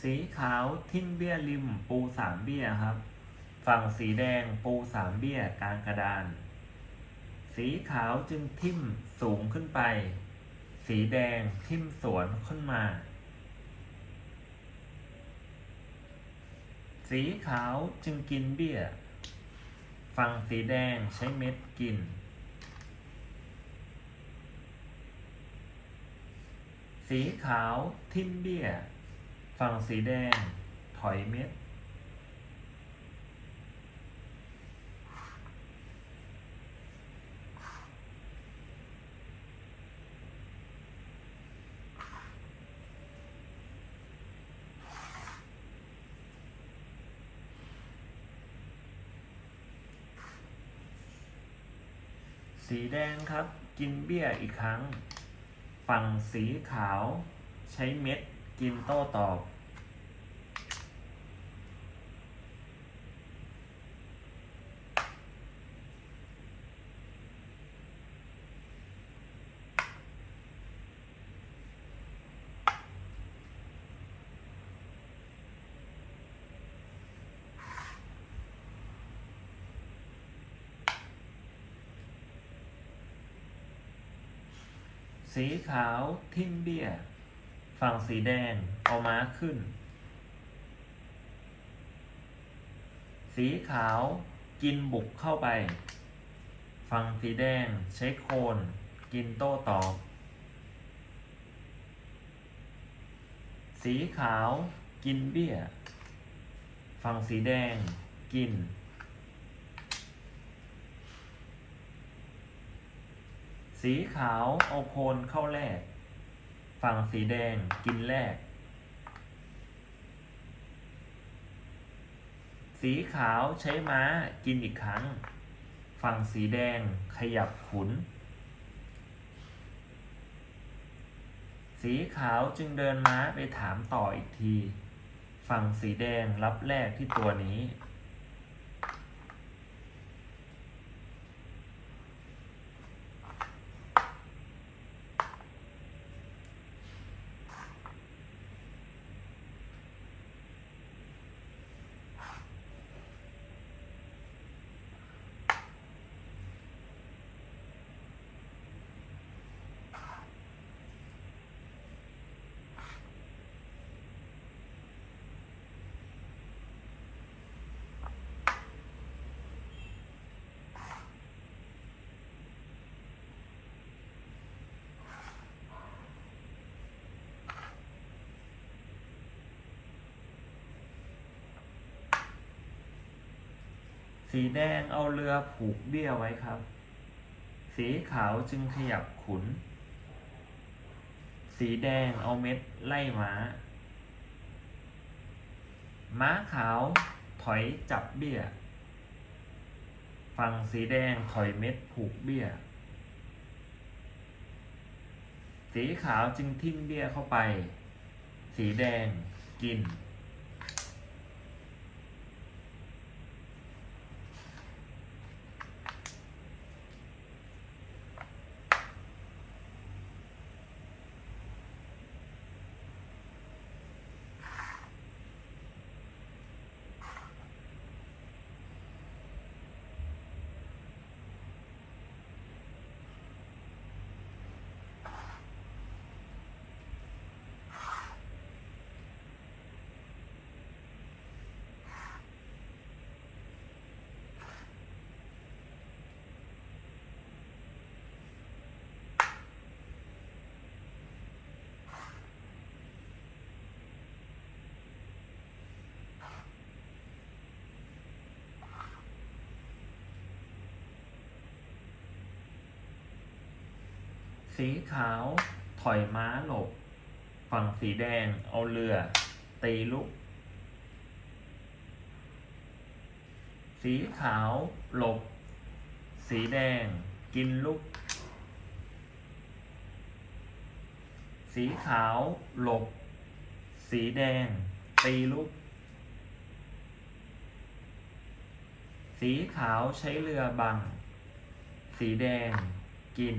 สีขาวทิ่มเบี้ยริม ปูสามเบี้ยครับ ฝั่งสีแดงปูสามเบี้ยกลางกระดาน สีขาวจึงทิ่มสูงขึ้นไป สีแดงทิ่มสวนขึ้นมา สีขาวจึงกินเบี้ย ฝั่งสีแดงใช้เม็ดกินสีขาวทิ่มเบี้ย ฝั่งสีแดงถอยเม็ด สีแดงครับ กินเบี้ยอีกครั้ง ฝั่งสีขาวใช้เม็ด กินโต้ตอบ สีขาวทิมเบี้ย ฝั่งสีแดงเอาม้าขึ้น สีขาวกินบุกเข้าไป ฝั่งสีแดงใช้โคนกินโต้ตอบ สีขาวกินเบี้ย ฝั่งสีแดงกิน สีขาวเอาโคนเข้าแลก ฝั่งสีแดงกินแลกสีขาวใช้ม้ากินอีกครั้ง ฝั่งสีแดงขยับขุน สีขาวจึงเดินม้าไปถามต่ออีกที ฝั่งสีแดงรับแลกที่ตัวนี้ สีแดงเอาเรือผูกเบี้ยไว้ครับ สีขาวจึงขยับขุน สีแดงเอาเม็ดไล่ม้า ม้าขาวถอยจับเบี้ย ฝั่งสีแดงถอยเม็ดผูกเบี้ย สีขาวจึงทิ่มเบี้ยเข้าไป สีแดงกิน สีขาวถอยม้าหลบ ฝั่งสีแดงเอาเรือ ตีลุก สีขาวหลบ สีแดงกินลุก สีขาวหลบ สีแดง ตีลุก สีขาวใช้เรือบัง สีแดงกิน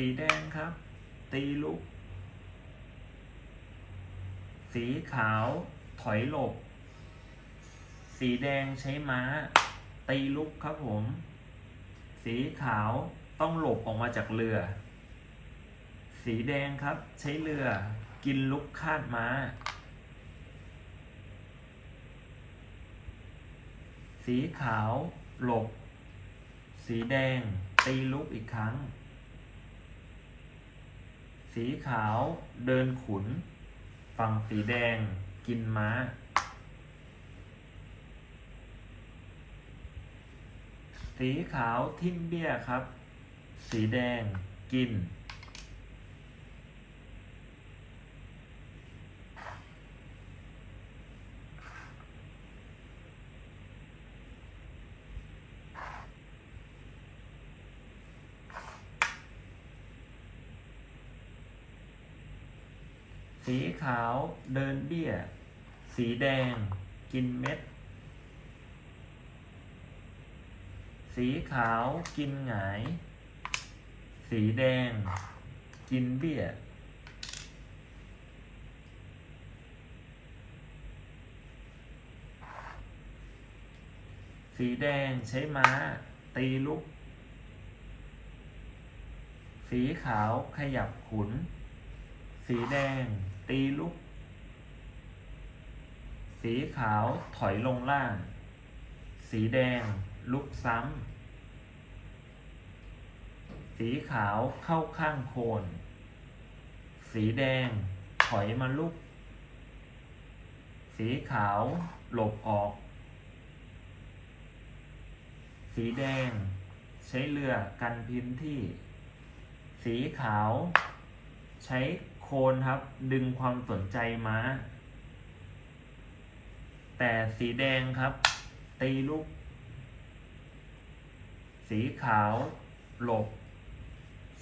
สีแดงครับ ตีลุก สีขาวถอยหลบ สีแดงใช้ม้า ตีลุกครับผม สีขาวต้องหลบออกมาจากเรือ สีแดงครับใช้เรือ กินลุกคาดม้า สีขาวหลบ สีแดงตีลุกอีกครั้ง สีขาวเดินขุน ฝั่งสีแดงกินม้า สีขาวทิ่มเบี้ยครับ สีแดงกิน สีขาวเดินเบี้ย สีแดงกินเม็ด สีขาวกินหงาย สีแดงกินเบี้ย สีแดงใช้ม้า ตีลุก สีขาวขยับขุน สีแดง ตีลุก สีขาวถอยลงล่าง สีแดงลุกซ้ำ สีขาวเข้าข้างโคน สีแดงถอยมาลุก สีขาวหลบออก สีแดงใช้เรือกันพื้นที่ สีขาวใช้ โคนครับ ดึงความสนใจม้า แต่สีแดงครับ ตีลูก สีขาว หลบ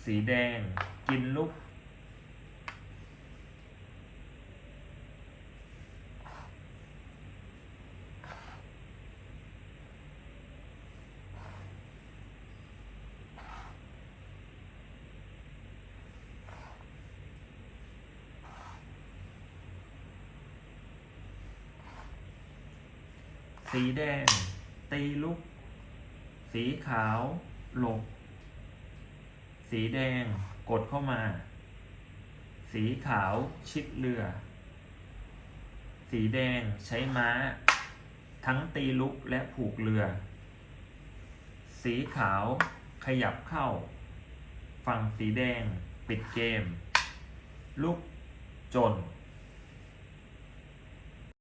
สีแดง กินลูก สีแดง ตีลุก สีขาวหลบ สีแดงกดเข้ามา สีขาวชิดเรือ สีแดงใช้ม้า ทั้งตีลุกและผูกเรือ สีขาวขยับเข้า ฝั่งสีแดงปิดเกม ลุกจน